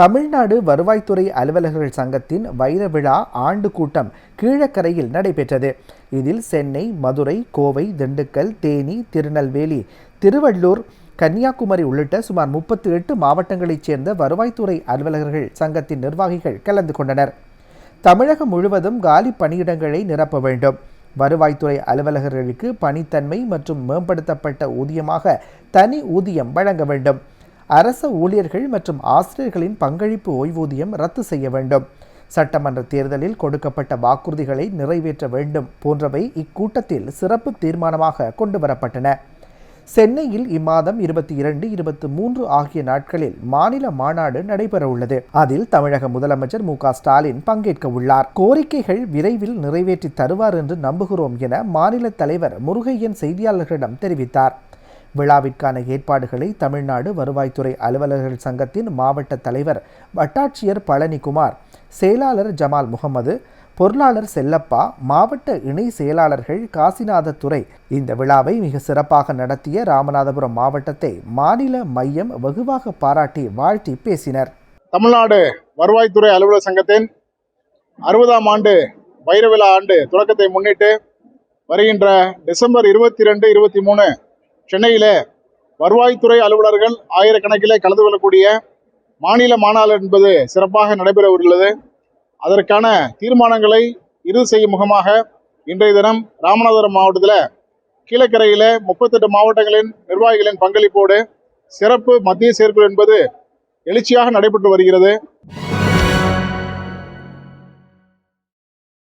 தமிழ்நாடு வருவாய்த்துறை அலுவலர்கள் சங்கத்தின் வைர விழா ஆண்டு கூட்டம் கீழக்கரையில் நடைபெற்றது. இதில் சென்னை மதுரை கோவை திண்டுக்கல் தேனி திருநெல்வேலி திருவள்ளூர் கன்னியாகுமரி உள்ளிட்ட சுமார் முப்பத்தி எட்டு மாவட்டங்களைச் சேர்ந்த வருவாய்த்துறை அலுவலர்கள் சங்கத்தின் நிர்வாகிகள் கலந்து கொண்டனர். தமிழகம் முழுவதும் காலி பணியிடங்களை நிரப்ப வேண்டும். வருவாய்த்துறை அலுவலகர்களுக்கு பணித்தன்மை மற்றும் மேம்படுத்தப்பட்ட ஊதியமாக தனி ஊதியம் வழங்க வேண்டும். அரச ஊழியர்கள் மற்றும் ஆசிரியர்களின் பங்களிப்பு ஓய்வூதியம் ரத்து செய்ய வேண்டும். சட்டமன்ற தேர்தலில் கொடுக்கப்பட்ட வாக்குறுதிகளை நிறைவேற்ற வேண்டும் போன்றவை இக்கூட்டத்தில் சிறப்பு தீர்மானமாக கொண்டு வரப்பட்டன சென்னையில் இம்மாதம் இருபத்தி இரண்டு இருபத்தி மூன்று ஆகிய நாட்களில் மாநில மாநாடு நடைபெற உள்ளது. அதில் தமிழக முதலமைச்சர் மு க ஸ்டாலின் பங்கேற்க உள்ளார். கோரிக்கைகள் விரைவில் நிறைவேற்றி தருவார் என்று நம்புகிறோம் என மாநில தலைவர் முருகையன் செய்தியாளர்களிடம் தெரிவித்தார். விழாவிற்கான ஏற்பாடுகளை தமிழ்நாடு வருவாய்த்துறை அலுவலர்கள் சங்கத்தின் மாவட்ட தலைவர் வட்டாட்சியர் பழனிக்குமார் செயலாளர் ஜமால் முகமது பொருளாளர் செல்லப்பா மாவட்ட இணை செயலாளர்கள் காசிநாத துறை இந்த விழாவை மிக சிறப்பாக நடத்திய ராமநாதபுரம் மாவட்டத்தை மாநில மையம் வெகுவாக பாராட்டி வாழ்த்தி பேசினர். தமிழ்நாடு வருவாய்த்துறை அலுவலர் சங்கத்தின் அறுபதாம் ஆண்டு வைர விழா ஆண்டு தொடக்கத்தை முன்னிட்டு வருகின்ற டிசம்பர் இருபத்தி ரெண்டு இருபத்தி மூணு சென்னையிலே வருவாய்த்துறை அலுவலர்கள் ஆயிரக்கணக்கிலே கலந்து கொள்ளக்கூடிய மாநில மாநாடு என்பது சிறப்பாக நடைபெற உள்ளது அதற்கான தீர்மானங்களை இறுதி செய்யும் முகமாக இன்றைய தினம் ராமநாதபுரம் மாவட்டத்தில் கீழக்கரையில் முப்பத்தெட்டு மாவட்டங்களின் நிர்வாகிகளின் பங்களிப்போடு சிறப்பு மத்திய செயற்குழு என்பது எழுச்சியாக நடைபெற்று வருகிறது.